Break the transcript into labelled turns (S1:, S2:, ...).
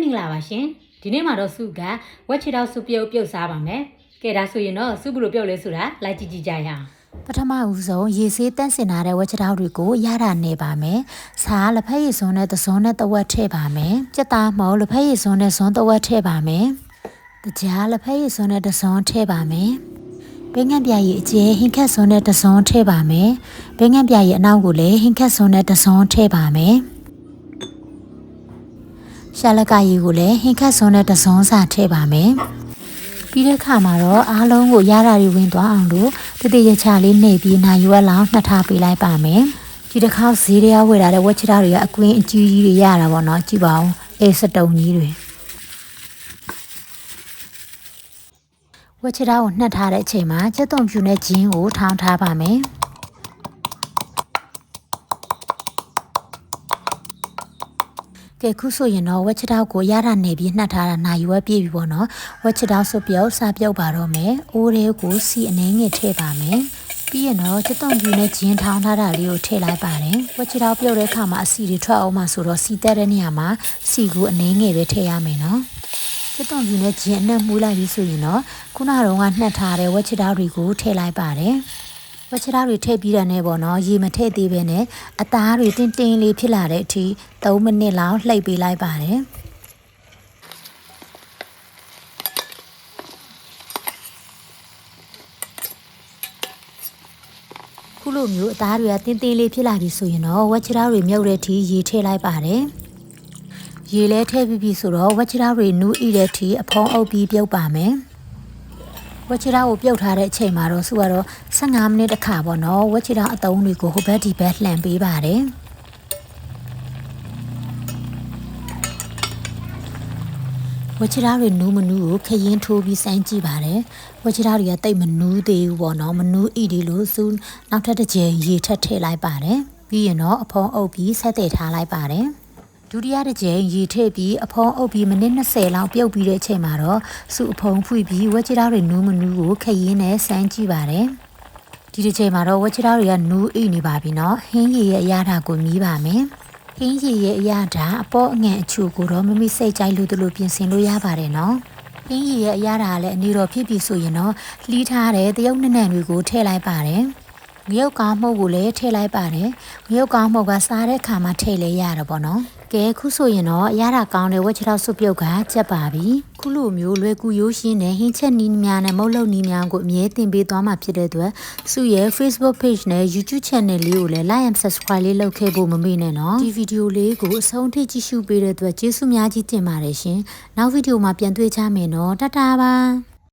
S1: မင်္ဂလာပါရှင်ဒီနေ့မှာတော့စုကဝက်ချီတောက်စုပြုတ်ပြုတ်စားပါမယ်ကဲဒါဆိုရင်တော့စုဘလို့ပြုတ်လဲဆိုတာလိုက်ကြည့်ကြည့်ကြရအောင်
S2: ပထမဦးဆုံးရေဆေးတန့်စင်ထားတဲ့ဝက်ချတောက်တွေကိုရတာနေပါမယ်။စားလက်ဖက်ရည်စွန်းနဲ့သစွန်းနဲ့တဝက်ထည့်ပါမယ်။ကြက်သားမုံလက်ဖက်ရည်စွန်းနဲ့စွန်းတဝက်ထည့်ပါမယ်။တကြားလက်ဖက်ရည်စွန်းနဲ့တစွန်းထည့်ပါမယ်။ဘင်းငံပြာရည်အကျဲဟင်းခက်စွန်းနဲ့တစွန်းထည့်ပါမယ်။ဘင်းငံပြာရည်အနောက်ကိုလည်းဟင်းခက်စွန်းနဲ့တစွန်းထည့်ပါမယ်။ ရှာလကရည်ကိုလည်းဟင်းခက်စွန်းနဲ့တစွန်းစာထည့်ပါမယ်။ပြီးတဲ့အခါမှာတော့အားလုံးကိုရတာတွေဝင်သွားအောင်လို့တတိယချလေးနှိပ်ပြီးနာယူရလောက်နှက်ထားပေးလိုက်ပါမယ်ဒီတစ်ခါဈေးတွေကဝယ်လာတဲ့ဝက်ချတာတွေကအကွင်းအကြီးကြီးတွေရတာပေါ့နော်ကြည့်ပါဦးအေးစတုံကြီးတွေဝက်ချတာကိုနှက်ထားတဲ့အချိန်မှာကျက်သွန်ဖြူနဲ့ဂျင်းကိုထောင်းထားပါမယ် ကဲခုဆိုရင်တော့ဝက်ချတောက်ကိုရတာနေပြီးနှက်ထားတာနာယူဝဲပြည့်ပြီပေါ့နော်ဝက်ချတောက်စုပ်ပြုတ်စားပြုတ်ပါတော့မယ်အိုးလေးကိုစီအနှင်းငယ်ထည့်ပါမယ်ပြီးရင်တော့ချက်သွန်ပြူနဲ့ဂျင်းထောင်းထားတာလေးကိုထည့်လိုက်ပါတယ်ဝက်ချတောက်ပြုတ်တဲ့အခါမှာအစီတွေထွက်အောင်မှဆိုတော့စီတက်တဲ့နေရာမှာစီကိုအနှင်းငယ်ပဲထည့်ရမယ်နော်ချက်သွန်ပြူနဲ့ဂျင်းအနှက်မူးလိုက်ပြီဆိုရင်တော့ခုနကတော့ကနှက်ထားတဲ့ဝက်ချတောက်တွေကိုထည့်လိုက်ပါတယ် ဝက်ချတာတွေထည့်ပြီးတာနဲ့ပေါ့နော်ရေမထည့်သေးပဲနဲ့အသားတွေတင်းတင်းလေးဖြစ်လာတဲ့အထိ3မိနစ်လောက်လှိပ်ပေးလိုက်ပါတယ်ခုလိုမျိုးအသားတွေကတင်းတင်းလေးဖြစ်လာပြီဆိုရင်တော့ဝက်ချတာတွေမြုပ်တဲ့အထိရေထည့်လိုက်ပါတယ်ရေလဲထည့်ပြီးပြီဆိုတော့ဝက်ချတာတွေနူးဣတဲ့အထိအဖုံးအုပ်ပြီးပြုတ်ပါမယ်ဝက်ချတာကိုပြုတ်ထားတဲ့အချိန်မှာတော့သူကတော့ 15မိနစ်တစ်ခါပေါ့နော်ဝက်ချတာအတုံးတွေကိုဟိုဘက်ဒီဘက်လှန်ပေးပါတယ်ဝက်ချတာတွေနူးမနူးကိုခရင်ထိုးပြီးစမ်းကြည့်ပါတယ်ဝက်ချတာတွေကတိတ်မနူးသေးဘူးပေါ့နော်မနူးဣဒီလို့သူနောက်ထပ်တစ်ကြိမ်ရေထပ်ထည့်လိုက်ပါတယ်ပြီးရင်တော့အဖုံးအုပ်ပြီးဆက်တည်ထားလိုက်ပါတယ်ဒုတိယတစ်ကြိမ်ရေထည့်ပြီးအဖုံးအုပ်ပြီးမိနစ်20လောက်ပြုတ်ပြီးတဲ့အချိန်မှာတော့စုအဖုံးဖွင့်ပြီးဝက်ချတာတွေနူးမနူးကိုခရင်နဲ့စမ်းကြည့်ပါတယ် ဒီတစ်ချိန်မှာတော့ဝက်ချတာတွေကနူးအိနေပါပြီနော်ဟင်းရည်ရဲ့အရာဓာကိုမြည်ပါမယ်ဟင်းရည်ရဲ့အရာဓာအပေါ်အငံအချို့ကိုတော့မမိစိတ်ကြိုက်လို့တို့ပြင်ဆင်လို့ရပါတယ်နော်ဟင်းရည်ရဲ့အရာဓာကလည်းအနေတော်ဖြစ်ပြီဆိုရင်တော့လှီးထားတဲ့တရုတ်နှံ့တွေကိုထည့်လိုက်ပါတယ်ငရုတ်ကောင်းမှုတ်ကိုလည်းထည့်လိုက်ပါတယ်ငရုတ်ကောင်းမှုတ်ကစားတဲ့အခါမှာထည့်လဲရတာပေါ့နော် ကဲခုဆိုရင်တော့အရတာကောင်းတဲ့ဝက်ချတောက်စုပ်ပြုတ်ကချက်ပါပြီခုလိုမျိုးလွယ်ကူရိုးရှင်းတဲ့ဟင်းချက်နီးများနဲ့မုတ်လုံနီးများကိုအမြဲတင်ပေးသွားမှာဖြစ်တဲ့အတွက်စုရဲ့ Facebook page နဲ့ YouTube channel လေးကိုလည်း like and subscribe လေးလုပ်ခဲ့ဖို့မမေ့နဲ့နော်ဒီဗီဒီယိုလေးကိုအဆုံးထိကြည့်ရှုပေးတဲ့အတွက်ကျေးဇူးများကြီးတင်ပါတယ်ရှင်နောက်ဗီဒီယိုမှာပြန်တွေ့ကြမယ်နော်တတားပါ